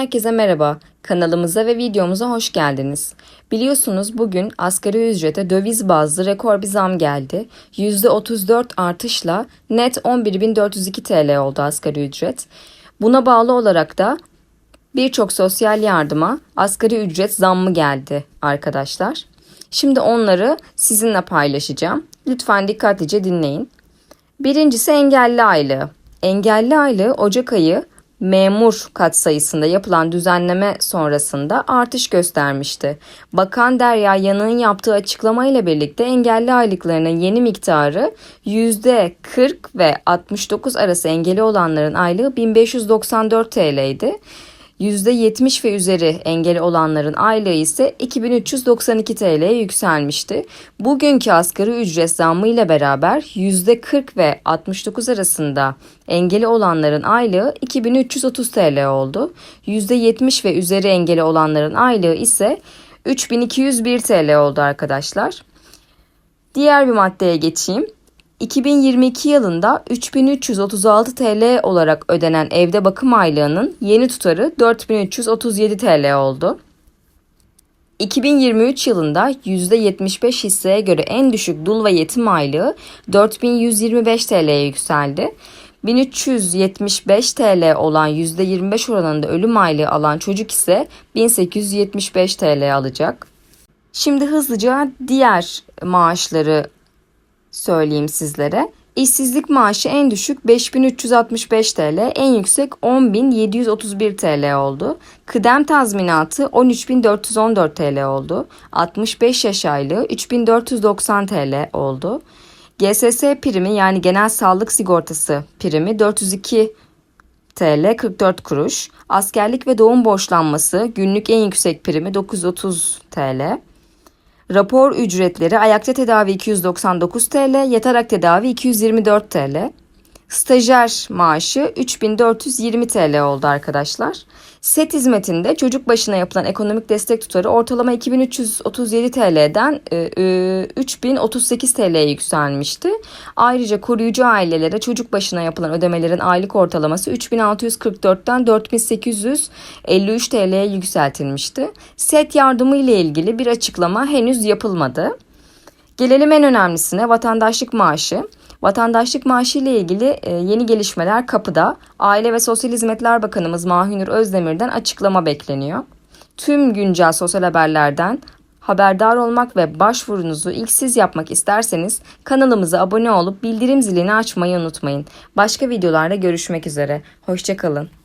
herkese merhaba. Kanalımıza ve videomuza hoş geldiniz. Biliyorsunuz bugün asgari ücrete döviz bazlı rekor bir zam geldi. %34 artışla net 11.402 TL oldu asgari ücret. Buna bağlı olarak da birçok sosyal yardıma asgari ücret zammı geldi arkadaşlar. Şimdi onları sizinle paylaşacağım. Lütfen dikkatlice dinleyin. Birincisi engelli aylığı. Engelli aylığı Ocak ayı memur katsayısında yapılan düzenleme sonrasında artış göstermişti. Bakan Derya Yanık'ın yaptığı açıklama ile birlikte engelli aylıklarının yeni miktarı %40 ve 69 arası engeli olanların aylığı 1594 TL idi. %70 ve üzeri engeli olanların aylığı ise 2392 TL'ye yükselmişti. Bugünkü asgari ücret zammı ile beraber %40 ve 69 arasında engeli olanların aylığı 2330 TL oldu. %70 ve üzeri engeli olanların aylığı ise 3201 TL oldu arkadaşlar. Diğer bir maddeye geçeyim. 2022 yılında 3336 TL olarak ödenen evde bakım aylığının yeni tutarı 4337 TL oldu. 2023 yılında %75 hisseye göre en düşük dul ve yetim aylığı 4125 TL'ye yükseldi. 1375 TL olan %25 oranında ölüm aylığı alan çocuk ise 1875 TL alacak. Şimdi hızlıca diğer maaşları söyleyeyim sizlere. İşsizlik maaşı en düşük 5365 TL, en yüksek 10731 TL oldu. Kıdem tazminatı 13414 TL oldu. 65 yaş aylığı 3490 TL oldu. GSS primi yani genel sağlık sigortası primi 402 TL 44 kuruş. Askerlik ve doğum borçlanması günlük en yüksek primi 930 TL. Rapor ücretleri ayakta tedavi 299 TL, yatarak tedavi 224 TL. Stajyer maaşı 3420 TL oldu arkadaşlar. Set hizmetinde çocuk başına yapılan ekonomik destek tutarı ortalama 2337 TL'den e, 3038 TL'ye yükselmişti. Ayrıca koruyucu ailelere çocuk başına yapılan ödemelerin aylık ortalaması 3644'ten 4853 TL'ye yükseltilmişti. Set yardımı ile ilgili bir açıklama henüz yapılmadı. Gelelim en önemlisine vatandaşlık maaşı. Vatandaşlık maaşı ile ilgili e, yeni gelişmeler kapıda. Aile ve Sosyal Hizmetler Bakanımız Mahünür Özdemir'den açıklama bekleniyor. Tüm güncel sosyal haberlerden haberdar olmak ve başvurunuzu ilk siz yapmak isterseniz kanalımıza abone olup bildirim zilini açmayı unutmayın. Başka videolarda görüşmek üzere. Hoşçakalın.